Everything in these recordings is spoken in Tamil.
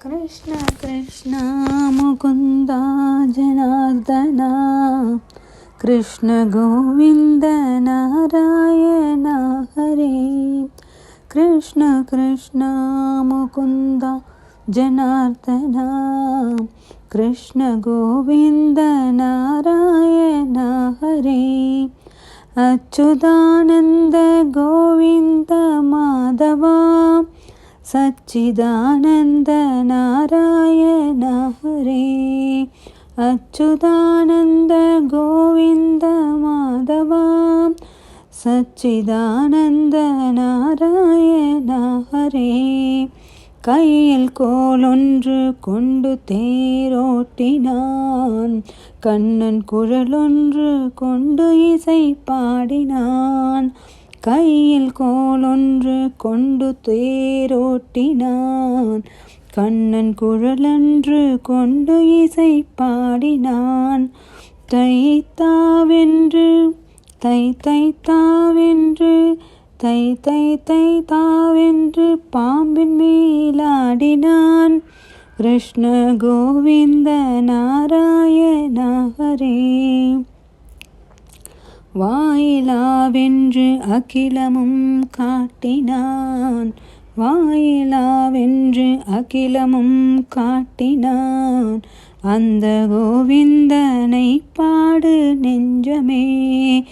కృష్ణ కృష్ణ ముకుంద జనార్దన కృష్ణ గోవింద నారాయణ హరే కృష్ణ కృష్ణ ముకుంద జనార్దన కృష్ణ గోవింద నారాయణ హరే అచ్యుతానంద గోవింద మాధవ सच्चिदानन्द नारायण हरे अच्युतानन्द गोविन्द माधवा சச்சிதானந்த நாராயண ஹரே கையில் கோலொன்று கொண்டு தேரோட்டினான் கண்ணன் குழலொன்று கொண்டு இசை பாடினான் கையில் கோலொன்று கொண்டு தேரோட்டினான். கண்ணன் குழலன்று கொண்டு இசை பாடினான். தைத்தாவென்று தை தை தாவென்று தை தை தை தாவென்று பாம்பின் மேலாடினான் கிருஷ்ண கோவிந்த நாராயண ஹரே வாயிலாவென்று அகிலமும் காட்டினான். வாயிலாவென்று அகிலமும் காட்டினான். அந்த கோவிந்தனை பாடு நெஞ்சமே.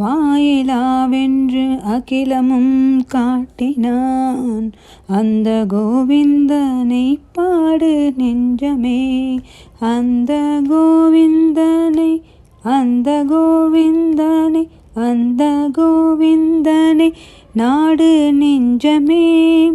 வாயிலாவென்று அகிலமும் காட்டினான். அந்த கோவிந்தனை பாடு நெஞ்சமே. அந்த கோவிந்தனை அந்த கோவிந்தனை அந்த கோவிந்தனை நாடு நெஞ்சமே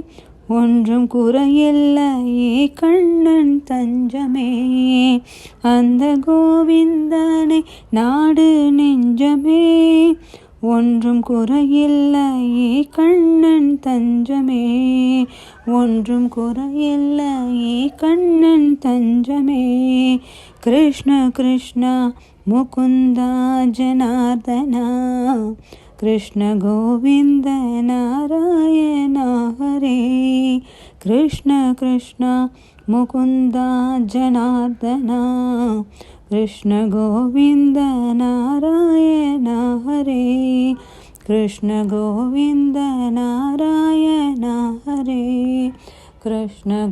ஒன்றும் குறையில்லையே கண்ணன் தஞ்சமே. அந்த கோவிந்தனை நாடு நெஞ்சமே ஒன்றும் குறையில்லையே கண்ணன் தஞ்சமே. ஒன்றும் குறையில்லையே கண்ணன் தஞ்சமே. கிருஷ்ண கிருஷ்ணா मुकुन्द जनार्दन कृष्णगोविन्द नारायण हरे कृष्ण कृष्ण मुकुन्द जनार्दन कृष्णगोविन्द नारायण हरे कृष्णगोविन्द नारायण हरे कृष्ण